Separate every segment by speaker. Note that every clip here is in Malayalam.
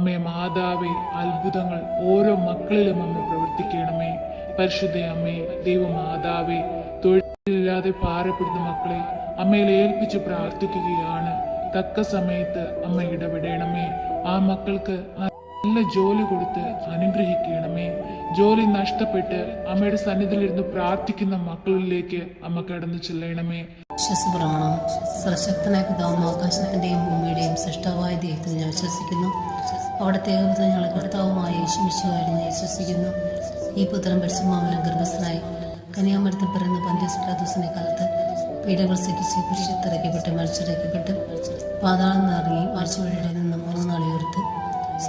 Speaker 1: അമ്മേ മാതാവേ അത്ഭുതങ്ങൾ ഓരോ മക്കളിലും അമ്മ പ്രവർത്തിക്കണമേ. പരിശുദ്ധ അമ്മേ ദൈവമാതാവേ തൊഴിലില്ലാതെ ഭാരപ്പെടുന്ന മക്കളെ അമ്മയിൽ ഏൽപ്പിച്ച് പ്രാർത്ഥിക്കുകയാണ്. തക്ക സമയത്ത് അമ്മ ഇടപെടണമേ. ആ മക്കൾക്ക് നല്ല ജോലി കൊടുത്ത് അനുഗ്രഹിക്കണമേ. ജോലി നഷ്ടപ്പെട്ട് അമ്മയുടെ സന്നിധിയിലിരുന്ന് പ്രാർത്ഥിക്കുന്ന മക്കളിലേക്ക് അമ്മ കടന്നു ചെല്ലണമേ.
Speaker 2: വിശ്വസപ്രമാണം. സർശക്തനായ പിതാവും ആകാശത്തിന്റെയും ഭൂമിയുടെയും സൃഷ്ടവായ ദൈവത്തിൽ ഞാൻ വിശ്വസിക്കുന്നു. അവിടത്തെ ഞങ്ങൾ കർത്താവുമായ യേശുമിശുകാരി ഞാൻ വിശ്വസിക്കുന്നു. ഈ പുത്രൻ പരിശുമാമലം ഗർഭസ്ഥനായി കന്യാമരത്തിൽ പിറന്ന പന്ത്യസ്പ്ലാദൂസിനെ കാലത്ത് പീഡകൾ സഹിച്ച് കുരിശത്തിറക്കപ്പെട്ട് മരിച്ചിറക്കപ്പെട്ട് പാതാളം നിറങ്ങി മരിച്ചുവഴിയുടെ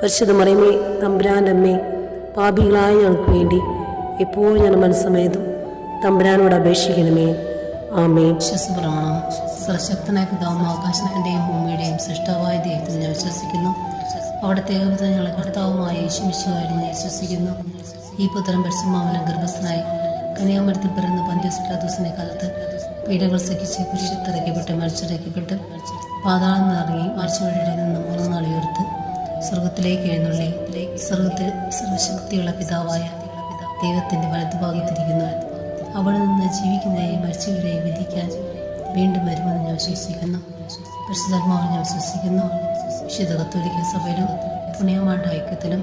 Speaker 3: പരിശുദ്ധ മറിയമ്മേ തമ്പുരാന്റെ അമ്മേ പാപികളായ ഞങ്ങൾക്ക് വേണ്ടി എപ്പോഴും ഞാൻ മനസ്സമേതും തമ്പുരാനോട് അപേക്ഷിക്കണമേ. ആമേ
Speaker 2: വിശ്വസപ്രമാണം സർശക്തനായ പിതാവും ആകാശത്തിന്റെയും ഭൂമിയുടെയും സൃഷ്ടാവായ ദൈവത്തിൽ ഞാൻ വിശ്വസിക്കുന്നു. അവിടുത്തെ ഞങ്ങളുടെ കർത്താവുമായ യേശുമിശുകാരി ഞാൻ വിശ്വസിക്കുന്നു. ഈ പുത്രൻ പരിശുമാമലം ഗർഭസ്ഥനായി കന്യാമരത്തിൽ പിറന്ന പന്ത്യസ്പ്ലാദൂസിനെ കാലത്ത് പീഡകൾ സഹിച്ച് കുരിശത്തിറക്കപ്പെട്ട് മരിച്ചിറക്കപ്പെട്ട് പാതാളം നിറങ്ങി മരിച്ചുവഴിയുടെ നിന്ന് മൂന്ന് സ്വർഗത്തിലേക്ക് എഴുന്നള്ളി. സ്വർഗത്തിൽ സർവശക്തിയുള്ള പിതാവായ ദൈവത്തിന്റെ വലതുഭാഗത്തിരിക്കുന്നു അവിടെ നിന്ന് ജീവിക്കുന്നതിനെയും മരിച്ചവരെയും വിധിക്കാൻ വീണ്ടും വരുമെന്ന് ഞാൻ വിശ്വസിക്കുന്നു. പരിശുദ്ധാത്മാവിൽ ഞാൻ വിശ്വസിക്കുന്നു. വിശുദ്ധ കത്തോലിക്ക സഭയിലും പുണ്യമാരുടെ ഐക്യത്തിലും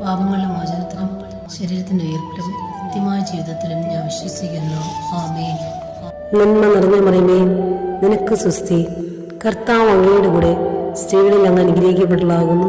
Speaker 2: പാപങ്ങളുടെ മോചനത്തിലും ശരീരത്തിന്റെ ഉയർപ്പിലും കൃത്യമായ ജീവിതത്തിലും ഞാൻ വിശ്വസിക്കുന്നു. ആമേ
Speaker 3: നന്മ നിറഞ്ഞ മറിമേ നിനക്ക് സുസ്തി കർത്താവ് അങ്ങയുടെ കൂടെ സ്ത്രീകളിൽ അങ്ങ് അനുഗ്രഹിക്കപ്പെട്ടതാകുന്നു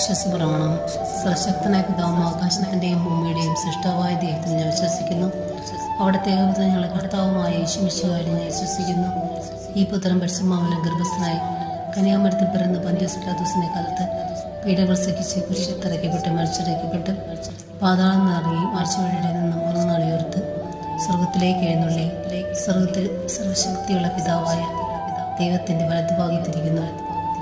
Speaker 2: വിശ്വസപ്രമാണം സശക്തനായ പിതാവും ആകാശത്തിന്റെയും ഭൂമിയുടെയും സൃഷ്ടാവായ ദൈവത്തിൽ ഞാൻ വിശ്വസിക്കുന്നു. അവിടത്തെ ഏകപുത്രൻ ഞങ്ങളുടെ കർത്താവുമായ യേശുമിശുകാരി ഞാൻ വിശ്വസിക്കുന്നു. ഈ പുത്രൻ പരിശുമാവിലെ ഗർഭസ്ഥനായി കന്യാമരത്തിൽ പിറന്ന് പന്ത്യസ്പ്ലാദൂസിനെ കാലത്ത് പീഡകൾ സഹിച്ച് കുരിശിൽ തിരക്കപ്പെട്ട് മരിച്ചിറക്കപ്പെട്ട് പാതാളം നിറങ്ങി മാർച്ചുവഴിയുടെ നിന്ന് മൂന്ന് നാൾ ഉയർത്ത് സ്വർഗത്തിലേക്ക് എഴുന്നള്ളി. സ്വർഗത്തിൽ സർവശക്തിയുള്ള പിതാവായ ദൈവത്തിന്റെ വലതുഭാഗത്തിരിക്കുന്നു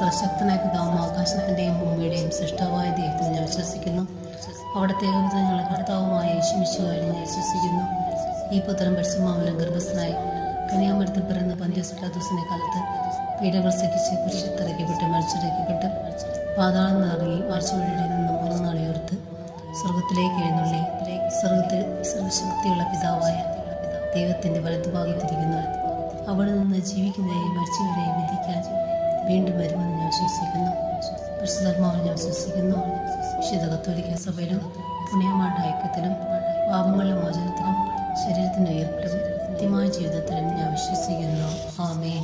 Speaker 2: സർശക്തനായ പിതാവും ആകാശത്തിന്റെയും ഭൂമിയുടെയും സൃഷ്ടാവായ ദൈവത്തിൽ ഞാൻ വിശ്വസിക്കുന്നു. അവിടത്തെ ഞങ്ങളുടെ കർത്താവുമായ യേശുമിശുവായി ഞാൻ വിശ്വസിക്കുന്നു. ഈ പുത്രം പരിശുമാവിലെ ഗർഭസ്ഥനായി കന്യാമരത്തിൽ പിറന്ന് പന്ത്യസ്പ്ലാദൂസിനെ കാലത്ത് പീഡകൾ സഹിച്ച് കുരിശിത്തിറക്കപ്പെട്ട് മരിച്ചിറക്കപ്പെട്ട്. പാതാളം നിറങ്ങി ആഴ്ചവഴിയുടെ നിന്ന് മൂന്ന് നാളിയോർത്ത് സ്വർഗത്തിലേക്ക് എഴുന്നള്ളി. സ്വർഗത്തിൽ സർവശക്തിയുള്ള പിതാവായ ദൈവത്തിന്റെ വലതുഭാഗത്തിരിക്കുന്നു അവിടെ നിന്ന് ജീവിക്കുന്നതിനെയും മരിച്ചവരെയും വിധിക്കാൻ വീണ്ടും വരുമെന്ന് ഞാൻ വിശ്വസിക്കുന്നു. പരിശുദ്ധാത്മാവിൽ ഞാൻ വിശ്വസിക്കുന്നു. വിശുദ്ധ കത്തോലിക്ക സഭയിലും പുണ്യമാരുടെ ഐക്യത്തിലും പാപങ്ങളുടെ മോചനത്തിലും ശരീരത്തിന്റെ ഉയർപ്പിലും കൃത്യമായ ജീവിതത്തിലും ഞാൻ വിശ്വസിക്കുന്നു. ആമേ